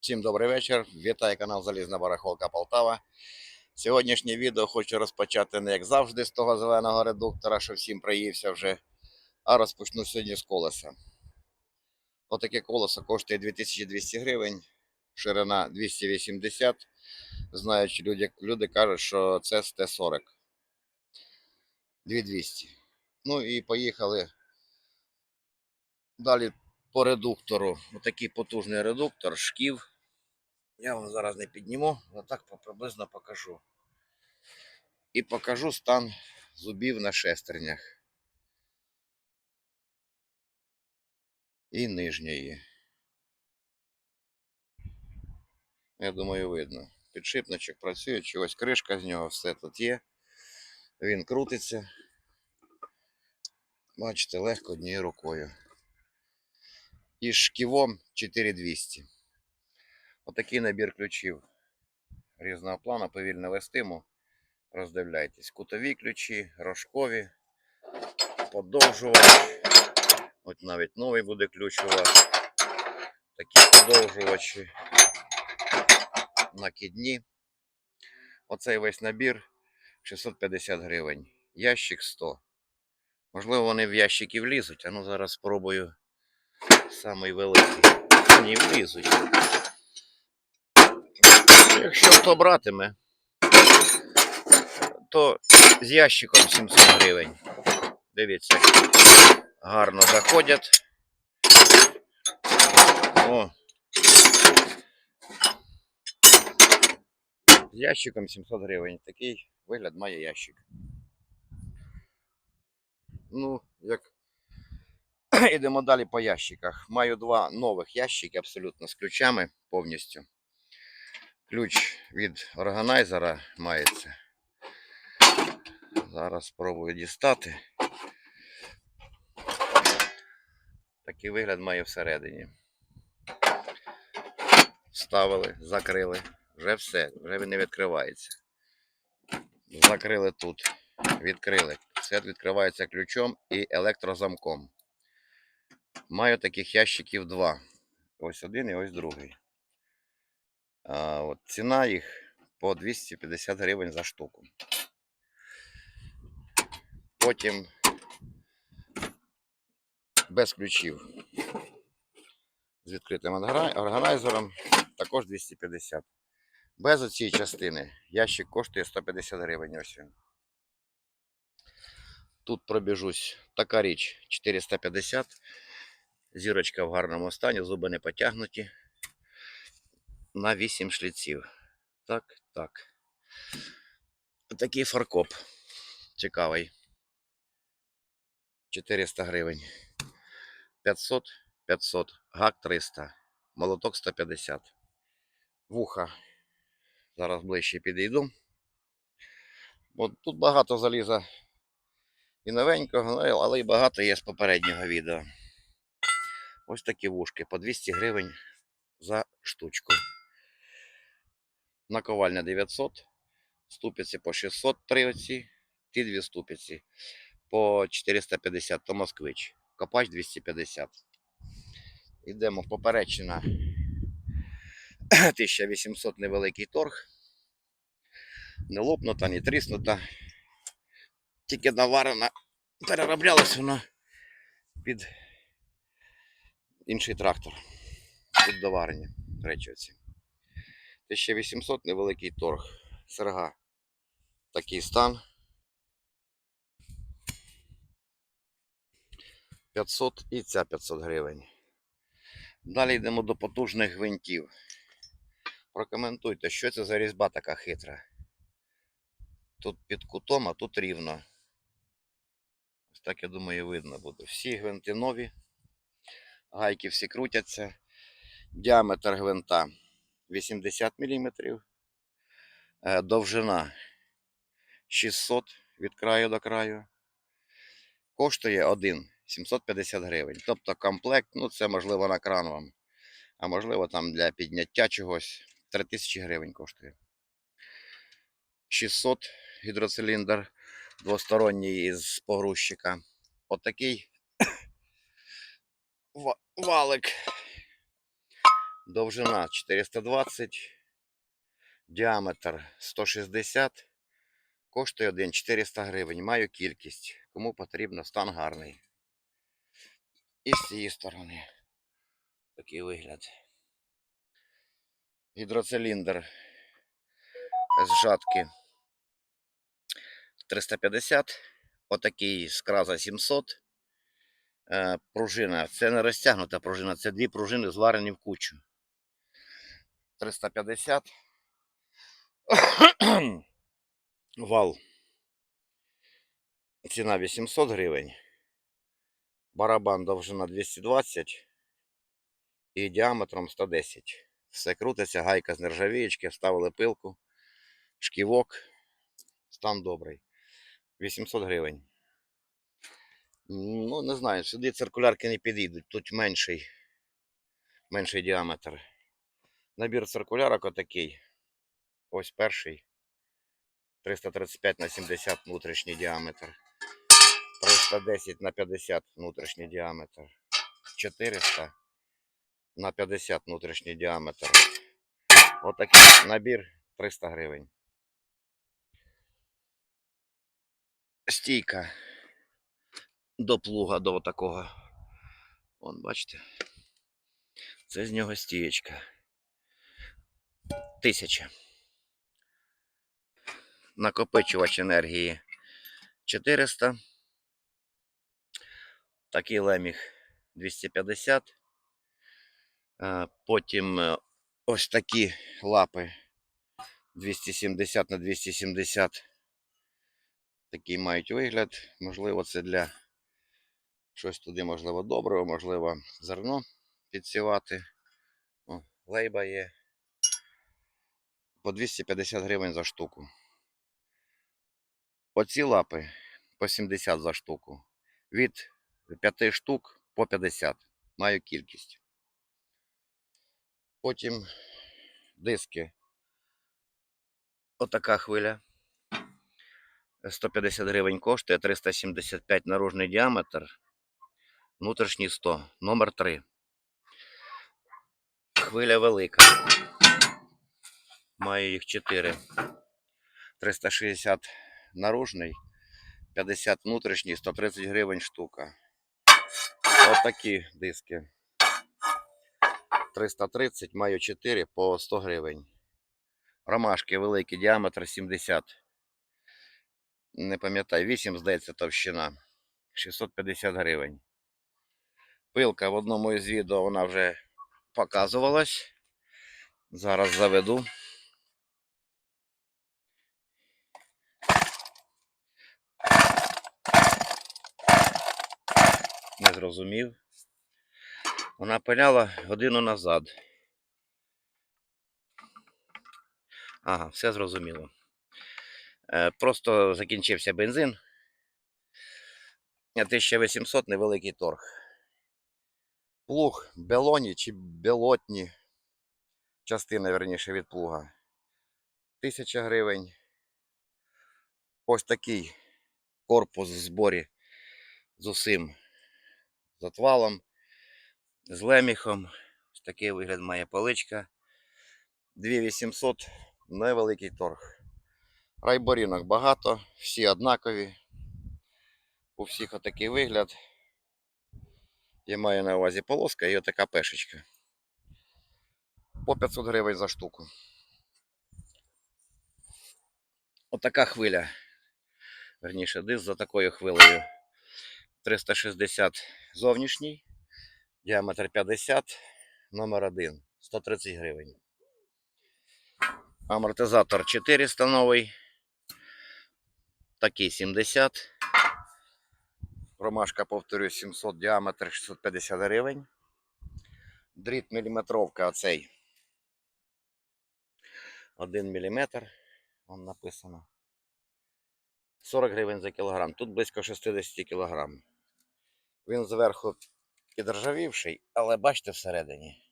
Всім добрий вечір. Вітаю канал Залізна Барахолка Полтава. Сьогоднішнє відео хочу розпочати не як завжди з того зеленого редуктора, що всім приївся вже, а розпочну сьогодні з колеса. Отаке колесо коштує 2200 гривень, ширина 280. Знаючи люди, люди кажуть, що це з Т-40. 2200. Ну і поїхали далі по редуктору. Отакий потужний редуктор, шків. Я вам зараз не підніму, отак по- приблизно покажу. І покажу стан зубів на шестернях. І нижньої. Я думаю, видно. Підшипничок працює, чи ось кришка з нього, все тут є. Він крутиться. Бачите, легко однією рукою. І шківом 4200. Отакий набір ключів різного плану, повільно вестиму. Роздивляйтесь. Кутові ключі, рожкові, подовжувач. От навіть новий буде ключ у вас. Такі подовжувачі. Накидні. Оцей весь набір 650 гривень. Ящик 100. Можливо, вони в ящики влізуть, а ну зараз спробую самий великий. Ні, влізуть. Якщо хто братиме, то з ящиком 700 гривень. Дивіться, гарно заходять. О. З ящиком 700 гривень. Такий вигляд має ящик. Ну, як ідемо далі по ящиках. Маю два нових ящики абсолютно з ключами повністю. Ключ від органайзера мається. Зараз спробую дістати. Такий вигляд має всередині. Вставили, закрили. Вже все, вже він не відкривається. Закрили тут, відкрили. Все відкривається ключом і електрозамком. Маю таких ящиків два. Ось один і ось другий. А, от ціна їх по 250 гривень за штуку. Потім без ключів. З відкритим органайзером також 250. Без оцієї частини ящик коштує 150 гривень. Ось він. Тут пробіжусь. Така річ 450. Зірочка в гарному стані, зуби не потягнуті. На 8 шліців. Так, так. Такий фаркоп. Цікавий. 400 гривень. 500, 500. Гак 300. Молоток 150. Вуха. Зараз ближче підійду. Бо тут багато заліза і новенького, ну, але й багато є з попереднього відео. Ось такі вушки по 200 гривень за штучку. Наковальня 900, ступиці по 603 оці, ті дві ступиці по 450, то москвич. Копач 250. Йдемо поперечина 1800 невеликий торг. Не лопнута, не тріснута. Тільки наварена, перероблялась вона під інший трактор. Під доварення. Речі оці. 1800 невеликий торг. Серга. Такий стан. 500 і ця 500 гривень. Далі йдемо до потужних гвинтів. Прокоментуйте, що це за різьба така хитра. Тут під кутом, а тут рівно. Ось так, я думаю, видно буде. Всі гвинти нові. Гайки всі крутяться. Діаметр гвинта 80 мм. Довжина 600 від краю до краю. Коштує один 750 гривень. Тобто комплект, ну це можливо на кран вам. А можливо там для підняття чогось 3000 гривень коштує. 600 гідроциліндр двосторонній із погрузчика. Отакий валик Довжина 420, діаметр 160, коштує один 400 гривень. Маю кількість. Кому потрібно, стан гарний. І з цієї сторони такий вигляд. Гідроциліндр з жатки 350, отакий з краза 700. Е, Пружина, це не розтягнута пружина, це дві пружини зварені в кучу. 350. Вал. Ціна 800 гривень. Барабан довжина 220 і діаметром 110. Все крутиться, гайка з нержавієчки, вставили пилку, шківок. Стан добрий. 800 гривень. Ну, не знаю, сюди циркулярки не підійдуть, тут менший, менший діаметр. Набір циркулярок отакий. Ось перший. 335 на 70 внутрішній діаметр. 310 на 50 внутрішній діаметр. 400 на 50 внутрішній діаметр. Отакий набір 300 гривень. Стійка до плуга, до такого. Вон, бачите. Це з нього стієчка. Тисяча. Накопичувач енергії 400. Такий леміг 250. Е, Потім е, ось такі лапи 270 на 270. Такий мають вигляд. Можливо, це для щось туди, можливо, доброго, можливо, зерно підсівати. О, лейба є. По 250 гривень за штуку. Оці лапи по 70 за штуку. Від 5 штук по 50. Маю кількість. Потім диски. Отака хвиля. 150 гривень коштує, 375 наружний діаметр, внутрішній 100, номер 3. Хвиля велика. Маю їх 4. 360 наружний, 50 внутрішній, 130 гривень штука. Отакі диски. 330, маю 4 по 100 гривень. Ромашки великий діаметр 70. Не пам'ятаю, 8, здається, товщина. 650 гривень. Пилка в одному із відео вона вже показувалась. Зараз заведу. Не зрозумів. Вона пиляла годину назад. Ага, все зрозуміло. Е, Просто закінчився бензин. 1800 невеликий торг. Плуг белоні чи белотні. Частина, верніше, від плуга. 1000 гривень. Ось такий корпус в зборі з усім з отвалом, з леміхом. Ось такий вигляд має поличка. 2800 невеликий торг. Райборінок багато, всі однакові. У всіх отакий вигляд. Я маю на увазі полоска і отака пешечка. По 500 гривень за штуку. Отака хвиля. Верніше, диск за такою хвилею. 360 зовнішній, діаметр 50, номер 1, 130 гривень. Амортизатор 400 новий. Такий 70. Ромашка, повторюю, 700 діаметр 650 гривень. Дріт міліметровка оцей. 1 мм. Вон написано. 40 гривень за кілограм. Тут близько 60 кілограм. Він зверху підржавівший, але бачите всередині.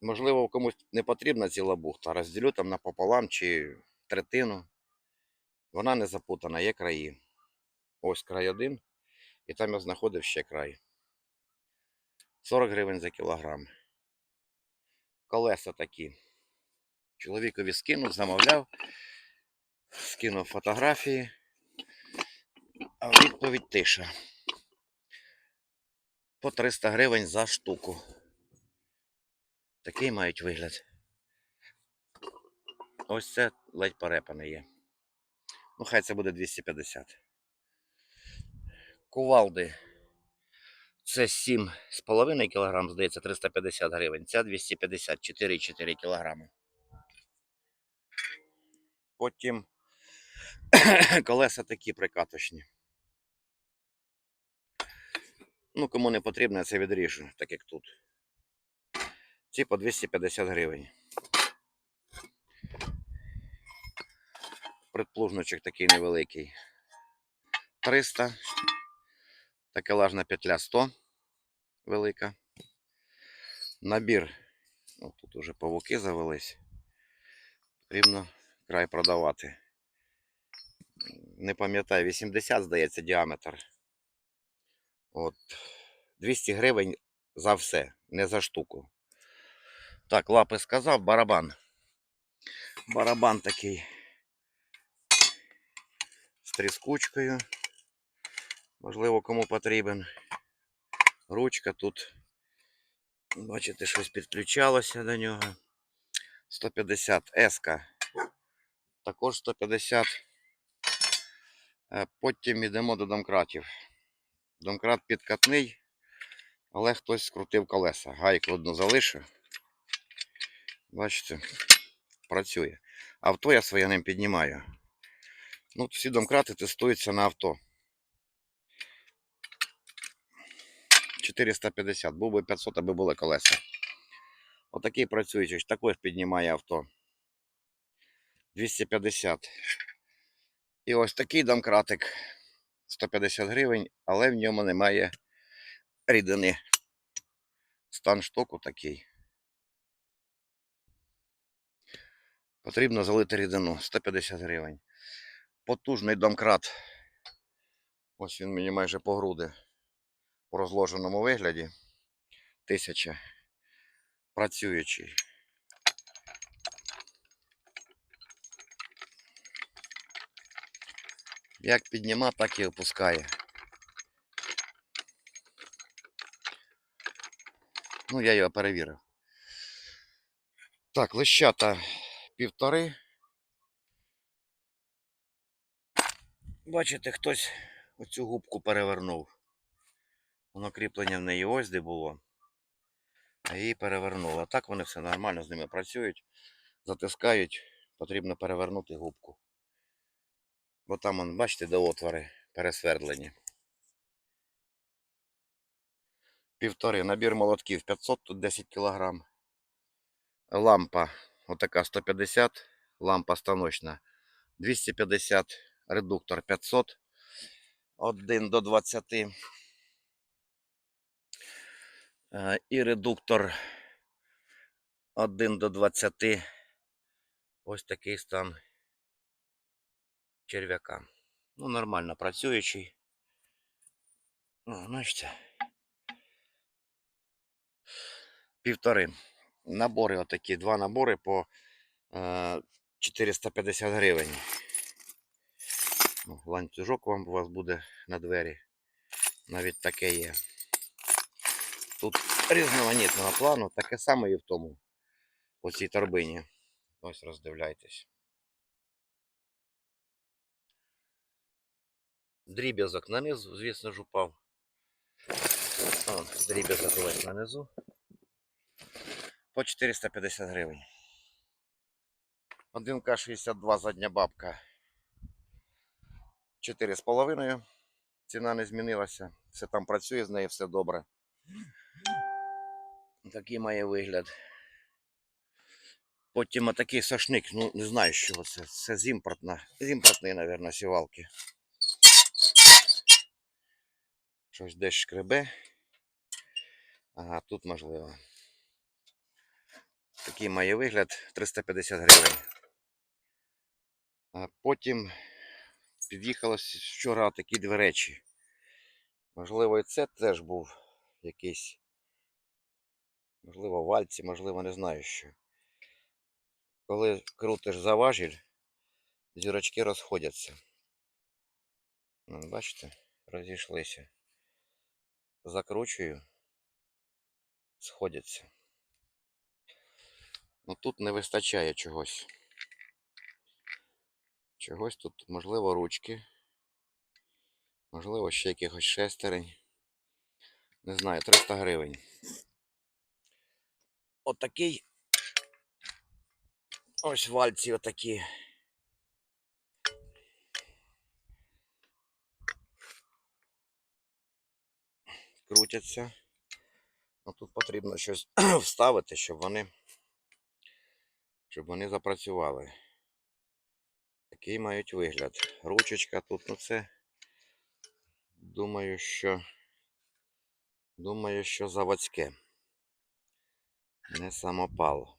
Можливо, комусь не потрібна ціла бухта. Розділю там напополам чи третину. Вона не запутана, є краї. Ось край один, і там я знаходив ще край. 40 гривень за кілограм. колеса такі. Чоловікові скинув, замовляв, скинув фотографії, а відповідь тиша. По 300 гривень за штуку. Такий мають вигляд. Ось це ледь порепане є. Ну, хай це буде 250. Кувалди. Це 7,5 кг, здається, 350 гривень. Ця 250, 4,4 кг. Потім колеса такі прикаточні. Ну, кому не потрібно, я це відріжу, так як тут. Ці по 250 гривень. Предплужничок такий невеликий. 300. Такелажна петля 100 велика. Набір. Ну, тут уже павуки завелись. Потрібно край продавати. Не пам'ятаю, 80, здається, діаметр. От. 200 гривень за все, не за штуку. Так, лапи сказав, барабан. Барабан такий з тріскучкою. Можливо, кому потрібен. Ручка тут. Бачите, щось підключалося до нього. 150 еска. Також 150. Е, Потім йдемо до домкратів. Домкрат підкатний, але хтось скрутив колеса. Гайку одну залишив. Бачите, працює. Авто я своє ним піднімаю. Ну, всі домкрати тестуються на авто. 450, був би 500, аби були колеса. Отакий працюючий, також піднімає авто. 250. І ось такий домкратик 150 гривень, але в ньому немає рідини. Стан штоку такий. Потрібно залити рідину 150 гривень. Потужний домкрат. Ось він мені майже по груди у розложеному вигляді. Тисяча. Працюючий. Як підніма, так і опускає. Ну, я його перевірив. Так, лищата півтори. Бачите, хтось оцю губку перевернув. Воно кріплення в неї ось де було. А її. А так вони все нормально з ними працюють, затискають, потрібно перевернути губку. Бо там, он, бачите, де отвори пересвердлені. Півтори. Набір молотків 500, тут 10 кг. Лампа отака 150, лампа станочна 250, редуктор 500, 1 до 20. Е, І редуктор 1 до 20. Ось такий стан черв'яка. Ну, нормально працюючий. Ну, бачите. Півтори. Набори отакі, два набори по е, 450 гривень. Ну, ланцюжок вам у вас буде на двері. Навіть таке є. Тут різноманітного плану, таке саме і в тому. У цій торбині. Ось роздивляйтесь. Дріб'язок нанизу, звісно ж, упав. О, дріб'язок ось нанизу. По 450 гривень. 1К62 задня бабка. 4,5. Ціна не змінилася. Все там працює з нею, все добре. Такий має вигляд. Потім отакий сошник, ну не знаю, що це. Це з імпортна. З імпортної, мабуть, сівалки. Щось десь шкребе. Ага, тут можливо. Такий має вигляд 350 гривень. А потім під'їхало вчора такі дві речі. Можливо, і це теж був якийсь Можливо, вальці, можливо, не знаю що. Коли крутиш за важіль, зірочки розходяться. Ну, Бачите, розійшлися. Закручую, сходяться. Ну тут не вистачає чогось. Чогось тут, можливо, ручки. Можливо, ще якихось шестерень. Не знаю, 300 гривень. Отакий. Ось вальці отакі. Крутяться. Ну, тут потрібно щось вставити, щоб вони, щоб вони запрацювали. Такий мають вигляд. Ручечка тут, ну це. Думаю, що. Думаю, що заводське. Не самопал.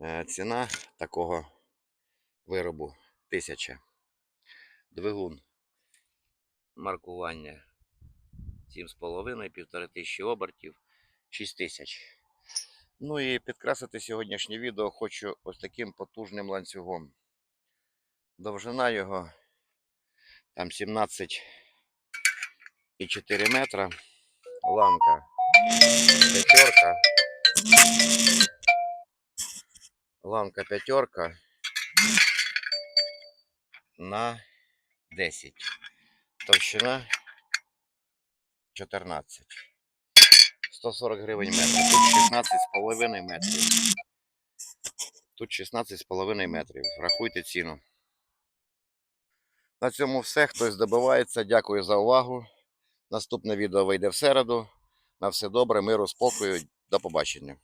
Е, Ціна такого виробу 1000. Двигун. Маркування 7,5, півтори тисячі обертів, 6 тисяч. Ну і підкрасити сьогоднішнє відео хочу ось таким потужним ланцюгом. Довжина його там 17,4 метра. Ламка п'ятерка. Ламка п'ятерка на 10. Товщина 14. 140 гривень метр. Тут 16,5 метрів. Тут 16,5 метрів. Рахуйте ціну. На цьому все. Хтось добивається. Дякую за увагу. Наступне відео вийде в середу. На все добре, миру, спокою. До побачення.